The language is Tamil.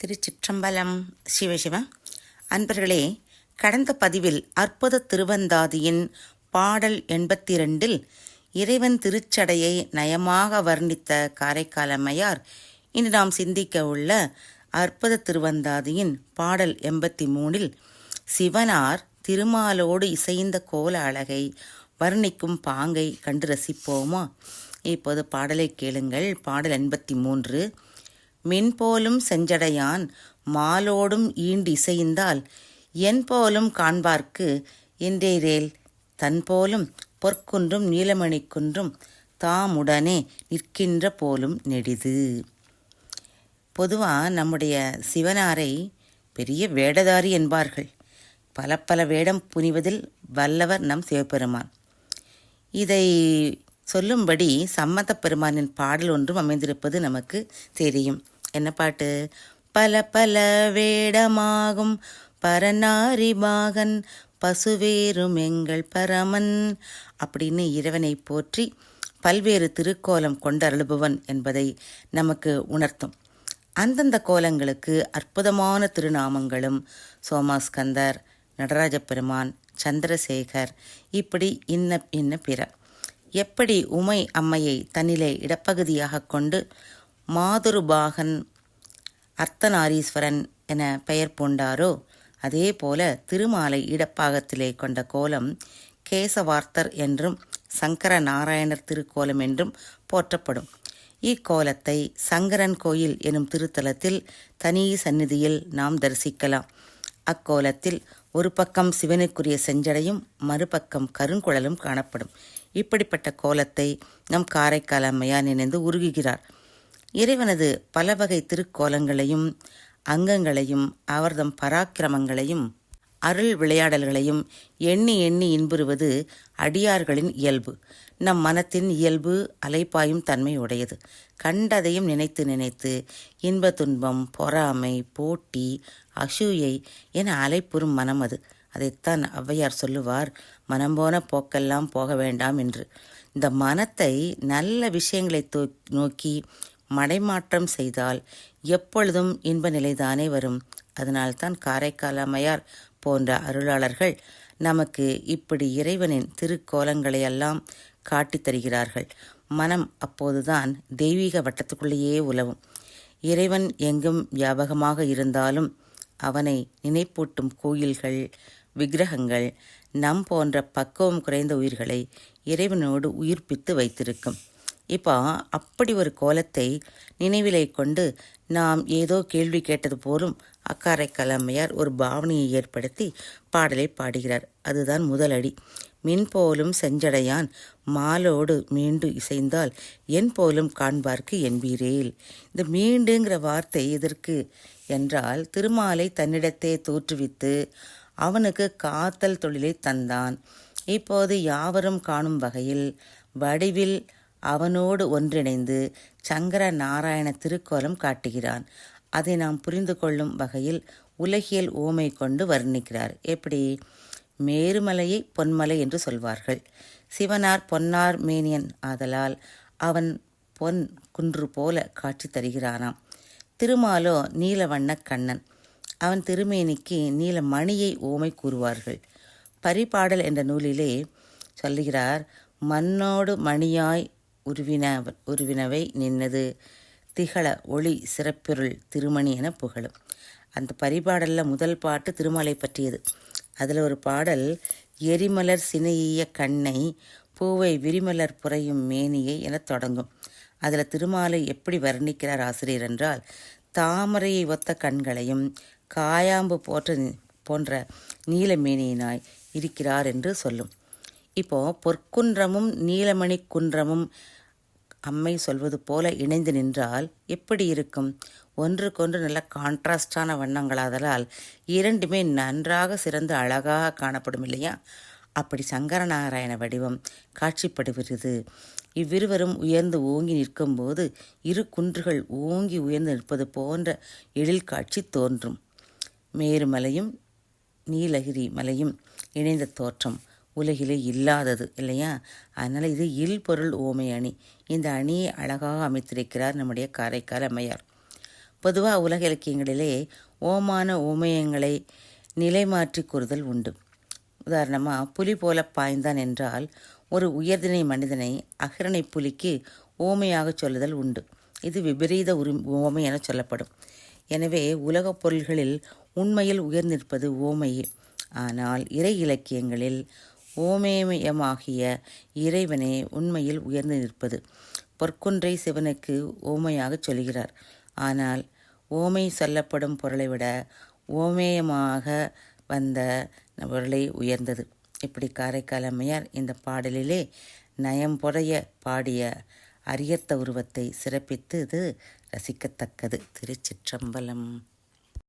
திருச்சிற்றம்பலம் சிவசிவ அன்பர்களே கடந்த பதிவில் அற்புத திருவந்தாதியின் பாடல் எண்பத்தி ரெண்டில் இறைவன் திருச்சடையை நயமாக வர்ணித்த காரைக்காலம்மையார் இன்று நாம் சிந்திக்க உள்ள அற்புத திருவந்தாதியின் பாடல் எண்பத்தி மூணில் சிவனார் திருமாலோடு இசைந்த கோல அழகை வர்ணிக்கும் பாங்கை கண்டு ரசிப்போமா? இப்போது பாடலை கேளுங்கள். பாடல் எண்பத்தி மூன்று மின்போலும் செஞ்சடையான் மாலோடும் ஈண்டிசைந்தால் என் போலும் காண்பார்க்கு என்றேரேல் தன் போலும் பொற்குன்றும் நீலமணி குன்றும் தாமுடனே நிற்கின்ற போலும் நெடிது. பொதுவாக நம்முடைய சிவனாரை பெரிய வேடதாரி என்பார்கள். பல பல வேடம் புனிவதில் வல்லவர் நம் சிவபெருமான். இதை சொல்லும்படி சம்மத பெருமானின் பாடல் ஒன்றும் அமைந்திருப்பது நமக்கு தெரியும். என்ன பாட்டு? பல பல வேடமாகும் பரநாரிபாகன் பசுவேறும் எங்கள் பரமன் அப்படின்னு இறைவனை போற்றி பல்வேறு திருக்கோலம் கொண்டருளுபவன் என்பதை நமக்கு உணர்த்தும். அந்தந்த கோலங்களுக்கு அற்புதமான திருநாமங்களும் சோமாஸ்கந்தர் நடராஜ பெருமான் சந்திரசேகர் இப்படி இன்ன இன்ன பிற. எப்படி உமை அம்மையை தன்னிலே இடப்பகுதியாக கொண்டு மாதுருபாகன் அர்த்தநாரீஸ்வரன் என பெயர் பூண்டாரோ அதே போல திருமாலை இடப்பாகத்திலே கொண்ட கோலம் கேசவார்த்தர் என்றும் சங்கர நாராயணர் திருக்கோலம் என்றும் போற்றப்படும். இக்கோலத்தை சங்கரன் கோயில் எனும் திருத்தலத்தில் தனி சந்நிதியில் நாம் தரிசிக்கலாம். அக்கோலத்தில் ஒரு பக்கம் சிவனுக்குரிய செஞ்சடையும் மறுபக்கம் கருங்குழலும் காணப்படும். இப்படிப்பட்ட கோலத்தை நம் காரைக்கால் அம்மையார் நினைந்து உருகுகிறார். இறைவனது பல வகை திருக்கோலங்களையும் அங்கங்களையும் அவர்தம் பராக்கிரமங்களையும் அருள் விளையாடல்களையும் எண்ணி எண்ணி இன்புறுவது அடியார்களின் இயல்பு. நம் மனத்தின் இயல்பு அலைப்பாயும் தன்மை உடையது கண்டதையும் நினைத்து நினைத்து இன்ப துன்பம் பொறாமை போட்டி அசூயை என அலைப்புறும் மனம் அது. அதைத்தான் ஔவையார் சொல்லுவார் மனம் போன போக்கெல்லாம் போக வேண்டாம் என்று. இந்த மனத்தை நல்ல விஷயங்களை நோக்கி மடைமாற்றம் செய்தால் எப்பொழுதும் இன்ப நிலைதானே வரும். அதனால்தான் காரைக்கால் அம்மையார் போன்ற அருளாளர்கள் நமக்கு இப்படி இறைவனின் திருக்கோலங்களையெல்லாம் காட்டித் தருகிறார்கள். மனம் அப்போதுதான் தெய்வீக வட்டத்துக்குள்ளேயே உலவும். இறைவன் எங்கும் வியாபகமாக இருந்தாலும் அவனை நினைப்பூட்டும் கோயில்கள் விக்கிரகங்கள் நம் போன்ற பக்குவம் குறைந்த உயிர்களை இறைவனோடு உயிர்ப்பித்து வைத்திருக்கும். இப்போ அப்படி ஒரு கோலத்தை நினைவிலை கொண்டு நாம் ஏதோ கேள்வி கேட்டது போலும் அக்காரை கலமையார் ஒரு பாவனையை ஏற்படுத்தி பாடலை பாடுகிறார். அதுதான் முதலடி மின் போலும் செஞ்சடையான் மாலோடு மீண்டு இசைந்தால் என் போலும் காண்பார்க்கு என்பீரேல் இந்த மீண்டுங்கிற வார்த்தை எதற்கு என்றால் திருமாலை தன்னிடத்தே தோற்றுவித்து அவனுக்கு காத்தல் தொழிலை தந்தான். இப்போது யாவரும் காணும் வகையில் வடிவில் அவனோடு ஒன்றிணைந்து சங்கர நாராயண திருக்கோலம் காட்டுகிறான். அதை நாம் புரிந்து கொள்ளும் வகையில் உலகியல் ஓமை கொண்டு வர்ணிக்கிறார். எப்படி? மேருமலையை பொன்மலை என்று சொல்வார்கள். சிவனார் பொன்னார் மேனியன் ஆதலால் அவன் பொன் குன்று போல காட்சி தருகிறானாம். திருமாலோ நீலவண்ண கண்ணன். அவன் திருமேனிக்கு நீல மணியை ஓமை கூறுவார்கள். பரிபாடல் என்ற நூலிலே சொல்லுகிறார் மண்ணோடு மணியாய் உருவின உருவினவை நின்னது திகழ ஒளி சிறப்பிருள் திருமணி என புகழும். அந்த பரிபாடலில் முதல் பாட்டு திருமலை பற்றியது. அதில் ஒரு பாடல் எரிமலர் சினையிய கண்ணை பூவை விரிமலர் புறையும் மேனியை என தொடங்கும். அதில் திருமாலை எப்படி வர்ணிக்கிறார் ஆசிரியர் என்றால் தாமரையை ஒத்த கண்களையும் காயாம்பு போன்ற போன்ற நீலமேனியினாய் இருக்கிறார் என்று சொல்லும். இப்போது பொற்குன்றமும் நீலமணி குன்றமும் அம்மை சொல்வது போல இணைந்து நின்றால் எப்படி இருக்கும்? ஒன்றுக்கொன்று நல்ல கான்ட்ராஸ்டான வண்ணங்களாதலால் இரண்டுமே நன்றாக சிறந்து அழகாக காணப்படும் இல்லையா? அப்படி சங்கரநாராயண வடிவம் காட்சிப்படுகிறது. இவ்விருவரும் உயர்ந்து ஓங்கி நிற்கும்போது இரு குன்றுகள் ஓங்கி உயர்ந்து நிற்பது போன்ற எழில் காட்சி தோன்றும். மேருமலையும் நீலகிரி மலையும் இணைந்த தோற்றம். உலகிலே இல்லாதது இல்லையா? அதனால் இது இல் பொருள் ஓமை அணி. இந்த அணியை அழகாக அமைத்திருக்கிறார் நம்முடைய காரைக்கால் அம்மையார். பொதுவாக உலக இலக்கியங்களிலே ஓமான ஓமயங்களை நிலைமாற்றி கூறுதல் உண்டு. உதாரணமாக புலி போல பாய்ந்தான் என்றால் ஒரு உயர்திணை மனிதனை அகரணை புலிக்கு ஓமையாக சொல்லுதல் உண்டு. இது விபரீத உரி ஓமை என சொல்லப்படும். எனவே உலகப் பொருள்களில் உண்மையில் உயர்ந்திருப்பது ஓமையே. ஆனால் இறை இலக்கியங்களில் ஓமேமயமாகிய இறைவனே உண்மையில் உயர்ந்து நிற்பது. பொற்குன்றை சிவனுக்கு ஓமையாகச் சொல்கிறார். ஆனால் ஓமை சொல்லப்படும் பொருளை விட ஓமேயமாக வந்த பொருளை உயர்ந்தது. இப்படி காரைக்கால் அம்மையார் இந்த பாடலிலே நயம்புடைய பாடிய அரியத்த உருவத்தை சிறப்பித்து இது ரசிக்கத்தக்கது. திருச்சிற்றம்பலம்.